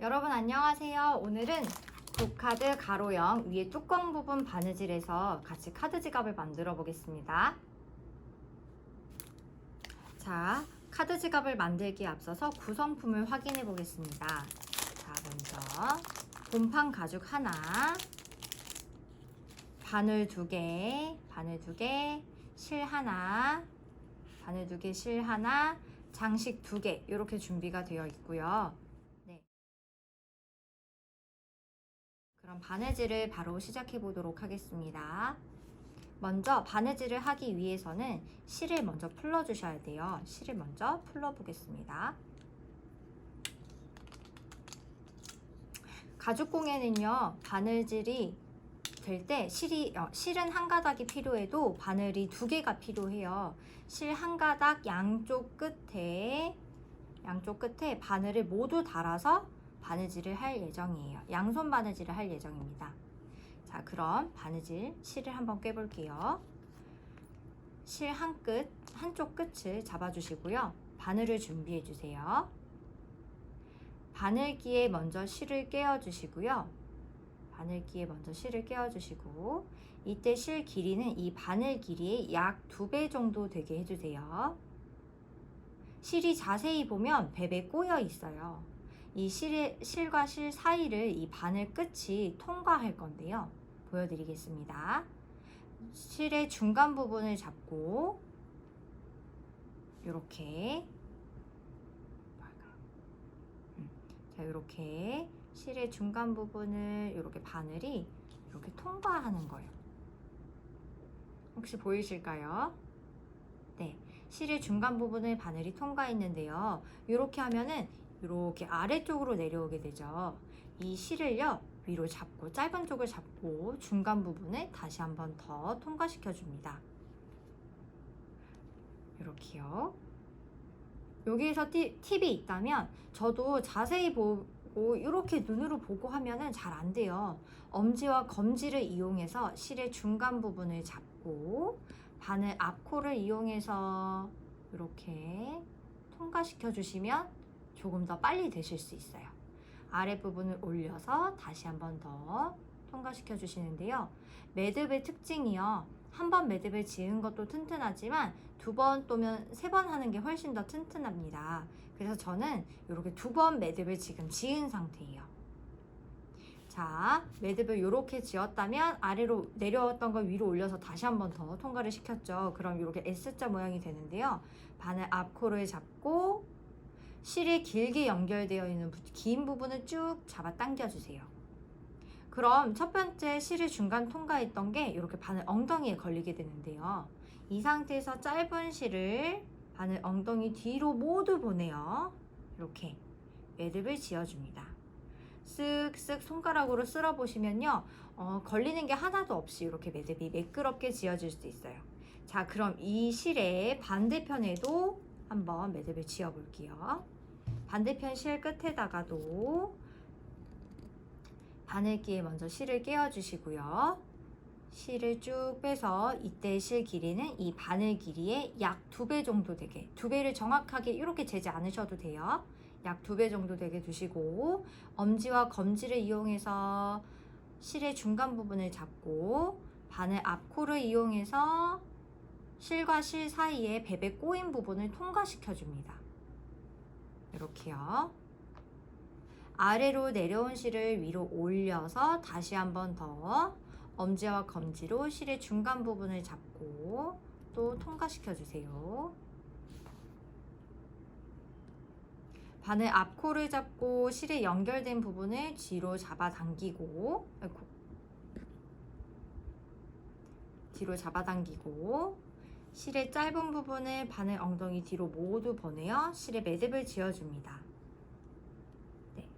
여러분 안녕하세요. 오늘은 독카드 가로형 위에 뚜껑 부분 바느질해서 같이 카드 지갑을 만들어 보겠습니다. 자, 카드 지갑을 만들기에 앞서서 구성품을 확인해 보겠습니다. 자, 먼저 본판 가죽 하나, 바늘 두 개, 바늘 두 개, 실 하나, 바늘 두 개, 실 하나, 장식 두 개, 이렇게 준비가 되어 있고요. 그럼 바느질을 바로 시작해 보도록 하겠습니다. 먼저 바느질을 하기 위해서는 실을 먼저 풀러 주셔야 돼요. 실을 먼저 풀러 보겠습니다. 가죽공예는요, 바느질이 될 때 실이 어, 실은 한 가닥이 필요해도 바늘이 두 개가 필요해요. 실 한 가닥 양쪽 끝에 양쪽 끝에 바늘을 모두 달아서 바느질을 할 예정이에요. 양손 바느질을 할 예정입니다. 자, 그럼 바느질 실을 한번 꿰볼게요. 실 한 끝, 한쪽 끝을 잡아주시고요. 바늘을 준비해 주세요. 바늘기에 먼저 실을 꿰어주시고요. 바늘기에 먼저 실을 꿰어주시고 이때 실 길이는 이 바늘 길이의 약 두 배 정도 되게 해주세요. 실이 자세히 보면 배 꼬여 있어요. 이 실의, 실과 실 사이를 이 바늘 끝이 통과할 건데요. 보여드리겠습니다. 실의 중간 부분을 잡고 이렇게 자 이렇게 실의 중간 부분을 이렇게 바늘이 이렇게 통과하는 거예요. 혹시 보이실까요? 네, 실의 중간 부분을 바늘이 통과했는데요. 이렇게 하면은 이렇게 아래쪽으로 내려오게 되죠. 이 실을요 위로 잡고 짧은 쪽을 잡고 중간 부분을 다시 한 번 더 통과시켜 줍니다. 이렇게요. 여기에서 티, 팁이 있다면 저도 자세히 보고 이렇게 눈으로 보고 하면은 잘 안 돼요. 엄지와 검지를 이용해서 실의 중간 부분을 잡고 바늘 앞코를 이용해서 이렇게 통과시켜 주시면 조금 더 빨리 되실 수 있어요. 아랫부분을 올려서 다시 한 번 더 통과시켜 주시는데요. 매듭의 특징이요. 한 번 매듭을 지은 것도 튼튼하지만 두 번 또는 세 번 하는 게 훨씬 더 튼튼합니다. 그래서 저는 이렇게 두 번 매듭을 지금 지은 상태예요. 자, 매듭을 이렇게 지었다면 아래로 내려왔던 걸 위로 올려서 다시 한 번 더 통과를 시켰죠. 그럼 이렇게 S자 모양이 되는데요. 바늘 앞코를 잡고 실이 길게 연결되어 있는 부- 긴 부분을 쭉 잡아 당겨 주세요. 그럼 첫 번째 실을 중간 통과했던 게 이렇게 바늘 엉덩이에 걸리게 되는데요. 이 상태에서 짧은 실을 바늘 엉덩이 뒤로 모두 보내요. 이렇게 매듭을 지어줍니다. 쓱쓱 손가락으로 쓸어 보시면요, 어, 걸리는 게 하나도 없이 이렇게 매듭이 매끄럽게 지어질 수 있어요. 자, 그럼 이 실의 반대편에도 한번 매듭을 지어 볼게요. 반대편 실 끝에다가도 바늘기에 먼저 실을 깨워 주시고요. 실을 쭉 빼서 이때 실 길이는 이 바늘 길이의 약 두 배 정도 되게 두 배를 정확하게 이렇게 재지 않으셔도 돼요. 약 두 배 정도 되게 두시고 엄지와 검지를 이용해서 실의 중간 부분을 잡고 바늘 앞코를 이용해서 실과 실 사이에 베베 꼬인 부분을 통과시켜 줍니다. 이렇게요. 아래로 내려온 실을 위로 올려서 다시 한 번 더 엄지와 검지로 실의 중간 부분을 잡고 또 통과시켜 주세요. 바늘 앞코를 잡고 실에 연결된 부분을 뒤로 잡아당기고 아이고. 뒤로 잡아당기고 실의 짧은 부분을 바늘 엉덩이 뒤로 모두 보내어 실에 매듭을 지어줍니다. 네.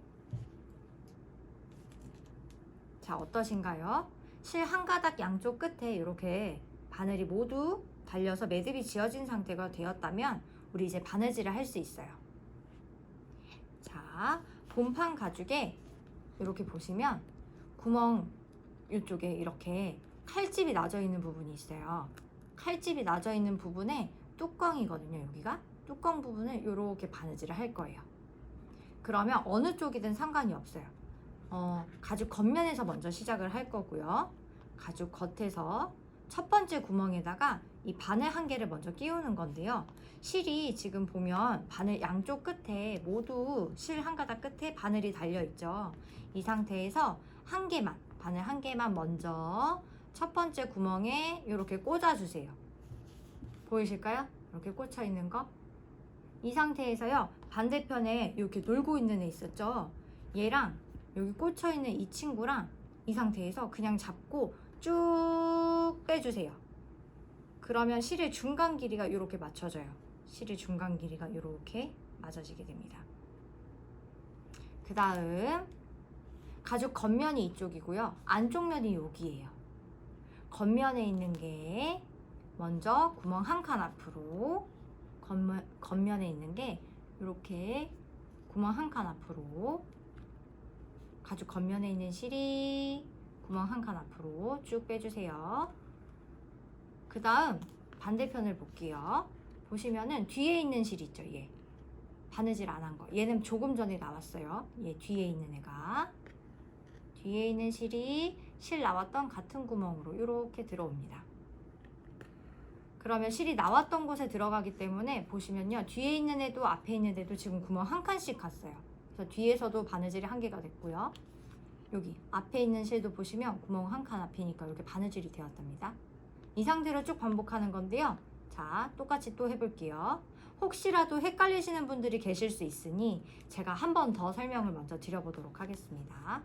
자, 어떠신가요? 실 한 가닥 양쪽 끝에 이렇게 바늘이 모두 달려서 매듭이 지어진 상태가 되었다면 우리 이제 바느질을 할 수 있어요. 자, 본판 가죽에 이렇게 보시면 구멍 이쪽에 이렇게 칼집이 나져 있는 부분이 있어요. 칼집이 나져 있는 부분에 뚜껑이거든요. 여기가 뚜껑 부분을 이렇게 바느질을 할 거예요. 그러면 어느 쪽이든 상관이 없어요. 어, 가죽 겉면에서 먼저 시작을 할 거고요. 가죽 겉에서 첫 번째 구멍에다가 이 바늘 한 개를 먼저 끼우는 건데요. 실이 지금 보면 바늘 양쪽 끝에 모두 실 한 가닥 끝에 바늘이 달려 있죠. 이 상태에서 한 개만 바늘 한 개만 먼저 첫 번째 구멍에 이렇게 꽂아주세요. 보이실까요? 이렇게 꽂혀 있는 거. 이 상태에서요 반대편에 이렇게 놀고 있는 애 있었죠. 얘랑 여기 꽂혀 있는 이 친구랑 이 상태에서 그냥 잡고 쭉 빼주세요. 그러면 실의 중간 길이가 이렇게 맞춰져요. 실의 중간 길이가 이렇게 맞아지게 됩니다. 그 다음 가죽 겉면이 이쪽이고요. 안쪽 면이 여기예요. 겉면에 있는 게 먼저 구멍 한 칸 앞으로 겉면, 겉면에 있는 게 이렇게 구멍 한 칸 앞으로 가죽 겉면에 있는 실이 구멍 한 칸 앞으로 쭉 빼주세요. 그 다음 반대편을 볼게요. 보시면은 뒤에 있는 실 있죠, 얘. 바느질 안 한 거. 얘는 조금 전에 나왔어요. 얘 뒤에 있는 애가. 뒤에 있는 실이 실 나왔던 같은 구멍으로 이렇게 들어옵니다. 그러면 실이 나왔던 곳에 들어가기 때문에 보시면요. 뒤에 있는 애도 앞에 있는 애도 지금 구멍 한 칸씩 갔어요. 그래서 뒤에서도 바느질이 한 개가 됐고요. 여기 앞에 있는 실도 보시면 구멍 한 칸 앞이니까 이렇게 바느질이 되었답니다. 이 상태로 쭉 반복하는 건데요. 자, 똑같이 또 해볼게요. 혹시라도 헷갈리시는 분들이 계실 수 있으니 제가 한 번 더 설명을 먼저 드려보도록 하겠습니다.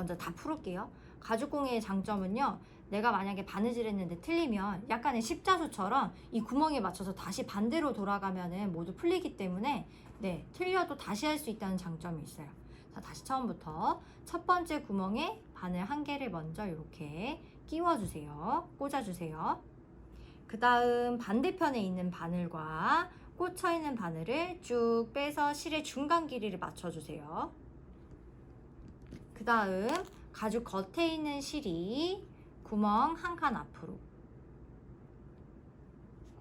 먼저 다 풀을게요. 가죽공예의 장점은요. 내가 만약에 바느질 했는데 틀리면 약간의 십자수처럼 이 구멍에 맞춰서 다시 반대로 돌아가면은 모두 풀리기 때문에 네, 틀려도 다시 할 수 있다는 장점이 있어요. 자, 다시 처음부터 첫 번째 구멍에 바늘 한 개를 먼저 이렇게 끼워주세요. 꽂아주세요. 그 다음 반대편에 있는 바늘과 꽂혀 있는 바늘을 쭉 빼서 실의 중간 길이를 맞춰주세요. 그 다음 가죽 겉에 있는 실이 구멍 한 칸 앞으로.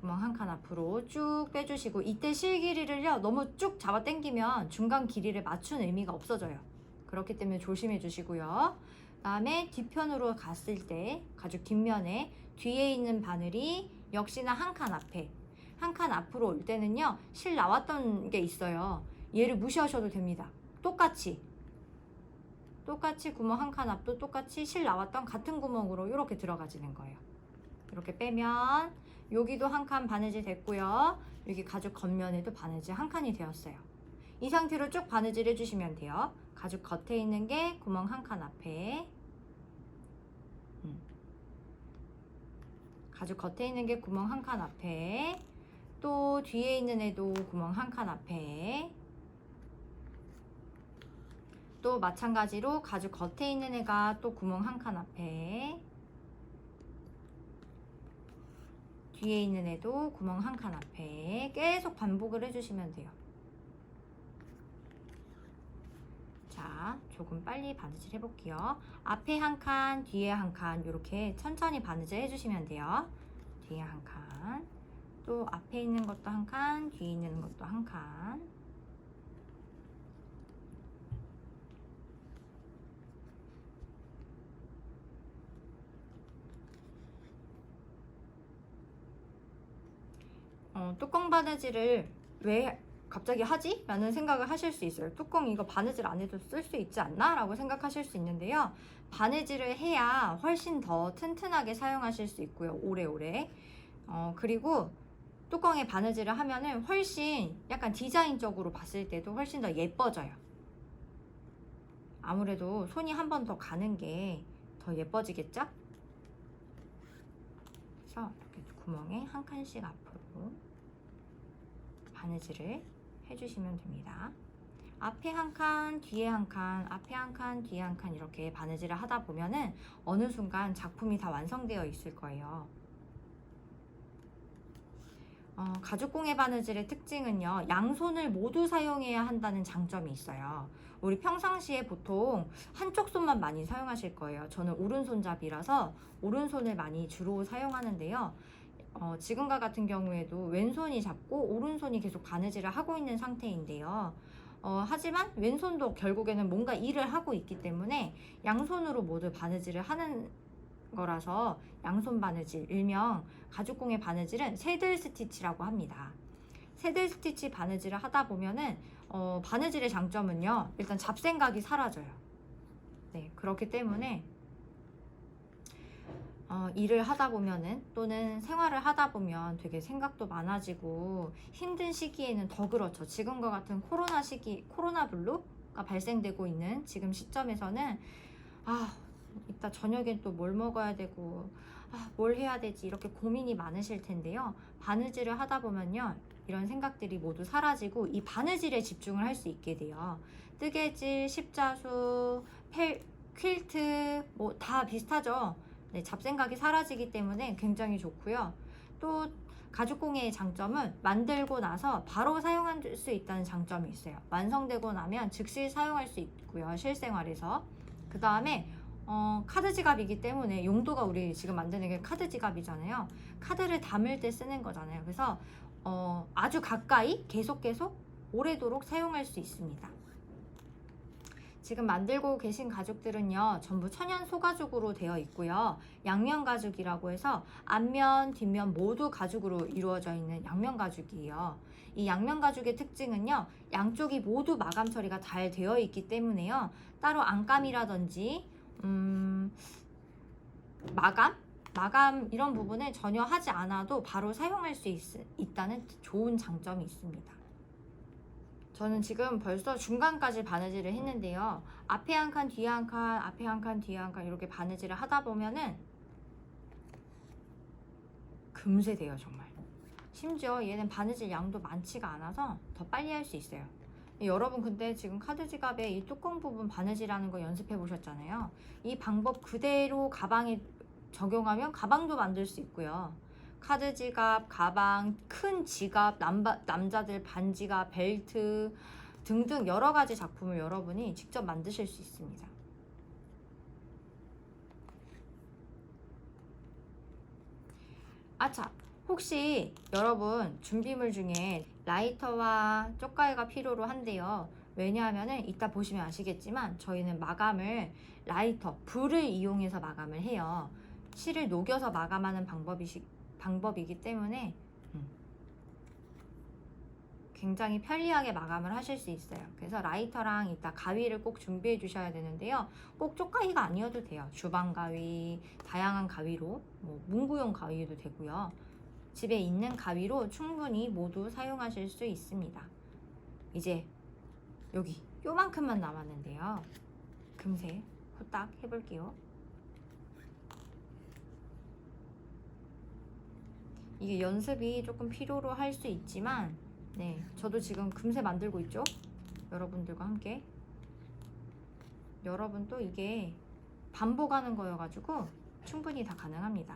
구멍 한 칸 앞으로 쭉 빼주시고 이때 실 길이를요 너무 쭉 잡아 당기면 중간 길이를 맞춘 의미가 없어져요. 그렇기 때문에 조심해 주시고요. 그 다음에 뒤편으로 갔을 때 가죽 뒷면에 뒤에 있는 바늘이 역시나 한 칸 앞에 한 칸 앞으로 올 때는요 실 나왔던 게 있어요. 얘를 무시하셔도 됩니다. 똑같이 똑같이 구멍 한 칸 앞도 똑같이 실 나왔던 같은 구멍으로 이렇게 들어가지는 거예요. 이렇게 빼면 여기도 한 칸 바느질 됐고요. 여기 가죽 겉면에도 바느질 한 칸이 되었어요. 이 상태로 쭉 바느질 해주시면 돼요. 가죽 겉에 있는 게 구멍 한 칸 앞에 음. 가죽 겉에 있는 게 구멍 한 칸 앞에 또 뒤에 있는 애도 구멍 한 칸 앞에 또 마찬가지로 가죽 겉에 있는 애가 또 구멍 한 칸 앞에 뒤에 있는 애도 구멍 한 칸 앞에 계속 반복을 해주시면 돼요. 자, 조금 빨리 바느질 해볼게요. 앞에 한 칸, 뒤에 한 칸, 이렇게 천천히 바느질 해주시면 돼요. 뒤에 한 칸, 또 앞에 있는 것도 한 칸, 뒤에 있는 것도 한 칸. 어, 뚜껑 바느질을 왜 갑자기 하지? 라는 생각을 하실 수 있어요. 뚜껑 이거 바느질 안 해도 쓸 수 있지 않나? 라고 생각하실 수 있는데요. 바느질을 해야 훨씬 더 튼튼하게 사용하실 수 있고요. 오래오래. 어, 그리고 뚜껑에 바느질을 하면은 훨씬 약간 디자인적으로 봤을 때도 훨씬 더 예뻐져요. 아무래도 손이 한 번 더 가는 게 더 예뻐지겠죠? 그래서 이렇게 구멍에 한 칸씩 앞으로 바느질을 해주시면 됩니다. 앞에 한 칸, 뒤에 한 칸, 앞에 한 칸, 뒤에 한 칸 이렇게 바느질을 하다 보면은 어느 순간 작품이 다 완성되어 있을 거예요. 어, 가죽공예 바느질의 특징은요, 양손을 모두 사용해야 한다는 장점이 있어요. 우리 평상시에 보통 한쪽 손만 많이 사용하실 거예요. 저는 오른손잡이라서 오른손을 많이 주로 사용하는데요. 어, 지금과 같은 경우에도 왼손이 잡고 오른손이 계속 바느질을 하고 있는 상태인데요. 어, 하지만 왼손도 결국에는 뭔가 일을 하고 있기 때문에 양손으로 모두 바느질을 하는 거라서 양손 바느질, 일명 가죽공예 바느질은 새들 스티치라고 합니다. 새들 스티치 바느질을 하다 보면은 어, 바느질의 장점은요, 일단 잡생각이 사라져요. 네, 그렇기 때문에 어, 일을 하다 보면은 또는 생활을 하다 보면 되게 생각도 많아지고 힘든 시기에는 더 그렇죠. 지금과 같은 코로나 시기, 코로나 블루가 발생되고 있는 지금 시점에서는 아, 이따 저녁엔 또 뭘 먹어야 되고 아, 뭘 해야 되지 이렇게 고민이 많으실 텐데요. 바느질을 하다 보면요. 이런 생각들이 모두 사라지고 이 바느질에 집중을 할 수 있게 돼요. 뜨개질, 십자수, 펠, 퀼트 뭐 다 비슷하죠. 네, 잡생각이 사라지기 때문에 굉장히 좋고요. 또 가죽공예의 장점은 만들고 나서 바로 사용할 수 있다는 장점이 있어요. 완성되고 나면 즉시 사용할 수 있고요. 실생활에서. 그 다음에 어, 카드 지갑이기 때문에 용도가 우리 지금 만드는 게 카드 지갑이잖아요. 카드를 담을 때 쓰는 거잖아요. 그래서 어, 아주 가까이 계속 계속 오래도록 사용할 수 있습니다. 지금 만들고 계신 가죽들은요, 전부 천연 소가죽으로 되어 있고요. 양면 가죽이라고 해서 앞면, 뒷면 모두 가죽으로 이루어져 있는 양면 가죽이에요. 이 양면 가죽의 특징은요, 양쪽이 모두 마감 처리가 잘 되어 있기 때문에요. 따로 안감이라든지, 음, 마감? 마감 이런 부분을 전혀 하지 않아도 바로 사용할 수 있, 있다는 좋은 장점이 있습니다. 저는 지금 벌써 중간까지 바느질을 했는데요. 앞에 한 칸, 뒤에 한 칸, 앞에 한 칸, 뒤에 한 칸 이렇게 바느질을 하다 보면은 금세 돼요, 정말. 심지어 얘는 바느질 양도 많지가 않아서 더 빨리 할 수 있어요. 여러분 근데 지금 카드 지갑에 이 뚜껑 부분 바느질하는 거 연습해 보셨잖아요. 이 방법 그대로 가방에 적용하면 가방도 만들 수 있고요. 카드 지갑, 가방, 큰 지갑, 남바, 남자들 반지갑, 벨트 등등 여러 가지 작품을 여러분이 직접 만드실 수 있습니다. 아차, 혹시 여러분 준비물 중에 라이터와 쪽가위가 필요로 한데요. 왜냐하면은 이따 보시면 아시겠지만 저희는 마감을 라이터, 불을 이용해서 마감을 해요. 실을 녹여서 마감하는 방법이시, 방법이기 때문에 음, 굉장히 편리하게 마감을 하실 수 있어요. 그래서 라이터랑 이따 가위를 꼭 준비해 주셔야 되는데요. 꼭 쪽가위가 아니어도 돼요. 주방 가위, 다양한 가위로 뭐 문구용 가위도 되고요. 집에 있는 가위로 충분히 모두 사용하실 수 있습니다. 이제 여기 요만큼만 남았는데요. 금세 후딱 해볼게요. 이게 연습이 조금 필요로 할 수 있지만 네 저도 지금 금세 만들고 있죠? 여러분들과 함께. 여러분도 이게 반복하는 거여가지고 충분히 다 가능합니다.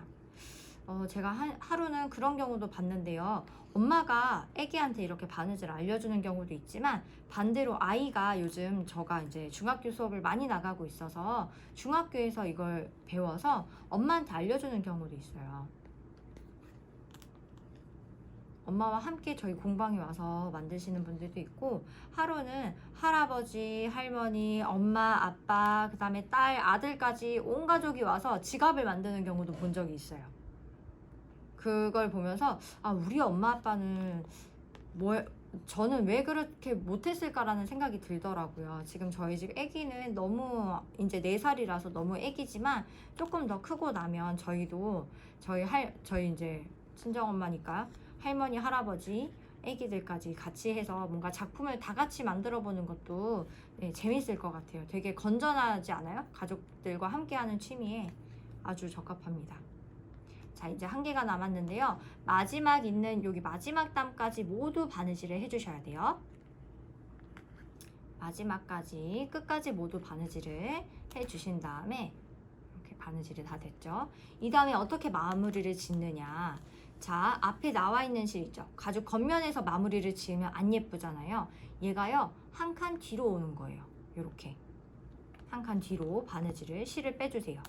어, 제가 한, 하루는 그런 경우도 봤는데요. 엄마가 애기한테 이렇게 바느질 알려주는 경우도 있지만 반대로 아이가 요즘 저가 이제 중학교 수업을 많이 나가고 있어서 중학교에서 이걸 배워서 엄마한테 알려주는 경우도 있어요 엄마와 함께 저희 공방에 와서 만드시는 분들도 있고 하루는 할아버지, 할머니, 엄마, 아빠, 그 다음에 딸, 아들까지 온 가족이 와서 지갑을 만드는 경우도 본 적이 있어요. 그걸 보면서 아 우리 엄마 아빠는 뭐 저는 왜 그렇게 못했을까라는 생각이 들더라고요. 지금 저희 집 아기는 너무 이제 4살이라서 너무 아기지만 조금 더 크고 나면 저희도 저희 할 저희 이제 친정 엄마니까 할머니, 할아버지, 애기들까지 같이 해서 뭔가 작품을 다 같이 만들어 보는 것도 네, 재밌을 것 같아요. 되게 건전하지 않아요? 가족들과 함께하는 취미에 아주 적합합니다. 자, 이제 한 개가 남았는데요. 마지막 있는 여기 마지막 담까지 모두 바느질을 해주셔야 돼요. 마지막까지 끝까지 모두 바느질을 해주신 다음에 이렇게 바느질이 다 됐죠. 이 다음에 어떻게 마무리를 짓느냐. 자, 앞에 나와 있는 실 있죠? 가죽 겉면에서 마무리를 지으면 안 예쁘잖아요. 얘가요, 한 칸 뒤로 오는 거예요. 요렇게. 한 칸 뒤로 바느질을, 실을 빼주세요.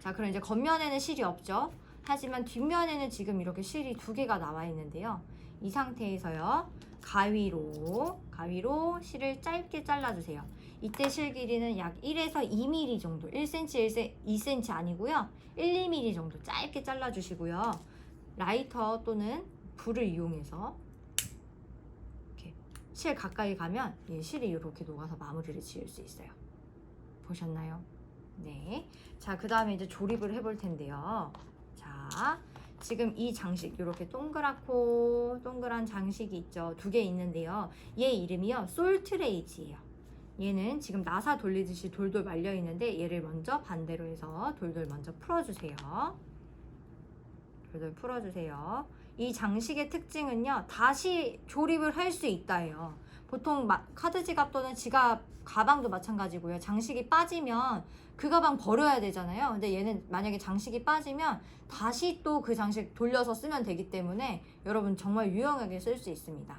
자, 그럼 이제 겉면에는 실이 없죠? 하지만 뒷면에는 지금 이렇게 실이 두 개가 나와 있는데요. 이 상태에서요. 가위로 가위로 실을 짧게 잘라주세요. 이때 실 길이는 약 1에서 2mm 정도, 1cm, 2cm 아니고요. 1, 2mm 정도 짧게 잘라주시고요. 라이터 또는 불을 이용해서 이렇게 실 가까이 가면 이 실이 이렇게 녹아서 마무리를 지을 수 있어요. 보셨나요? 네. 자, 그 다음에 이제 조립을 해볼 텐데요. 자, 지금 이 장식, 이렇게 동그랗고 동그란 장식이 있죠. 두 개 있는데요. 얘 이름이요. 솔트레이지예요. 얘는 지금 나사 돌리듯이 돌돌 말려 있는데 얘를 먼저 반대로 해서 돌돌 먼저 풀어주세요. 돌돌 풀어주세요. 이 장식의 특징은요. 다시 조립을 할 수 있다예요. 보통 마- 카드 지갑 또는 지갑 가방도 마찬가지고요. 장식이 빠지면 그 가방 버려야 되잖아요. 근데 얘는 만약에 장식이 빠지면 다시 또 그 장식 돌려서 쓰면 되기 때문에 여러분 정말 유용하게 쓸 수 있습니다.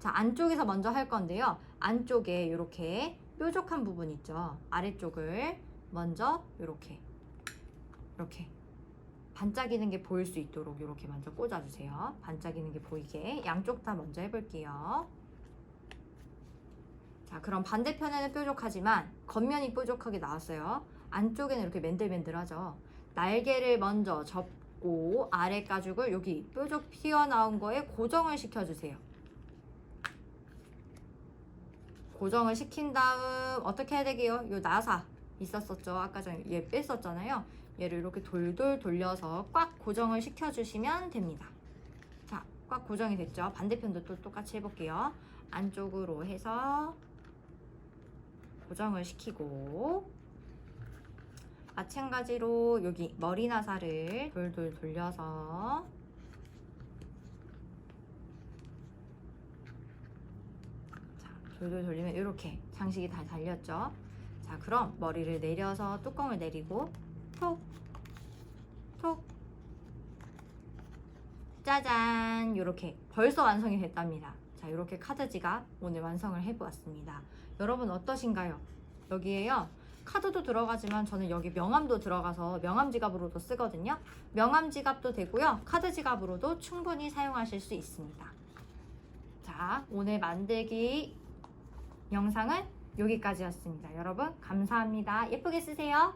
자, 안쪽에서 먼저 할 건데요. 안쪽에 이렇게 뾰족한 부분 있죠. 아래쪽을 먼저 이렇게 이렇게 반짝이는 게 보일 수 있도록 이렇게 먼저 꽂아주세요. 반짝이는 게 보이게 양쪽 다 먼저 해볼게요. 자, 그럼 반대편에는 뾰족하지만 겉면이 뾰족하게 나왔어요. 안쪽에는 이렇게 맨들맨들하죠. 날개를 먼저 접고 아래 가죽을 여기 뾰족 튀어나온 거에 고정을 시켜주세요. 고정을 시킨 다음 어떻게 해야 되게요? 요 나사 있었었죠. 아까 전에 얘 뺐었잖아요. 얘를 이렇게 돌돌 돌려서 꽉 고정을 시켜주시면 됩니다. 자, 꽉 고정이 됐죠. 반대편도 또 똑같이 해볼게요. 안쪽으로 해서 고정을 시키고 마찬가지로 여기 머리 나사를 돌돌 돌려서 자, 돌돌 돌리면 이렇게 장식이 다 달렸죠. 자, 그럼 머리를 내려서 뚜껑을 내리고 톡, 톡, 짜잔, 이렇게 벌써 완성이 됐답니다. 자, 이렇게 카드 지갑 오늘 완성을 해보았습니다. 여러분 어떠신가요? 여기에요. 카드도 들어가지만 저는 여기 명함도 들어가서 명함 지갑으로도 쓰거든요. 명함 지갑도 되고요. 카드 지갑으로도 충분히 사용하실 수 있습니다. 자, 오늘 만들기 영상은 여기까지였습니다. 여러분 감사합니다. 예쁘게 쓰세요.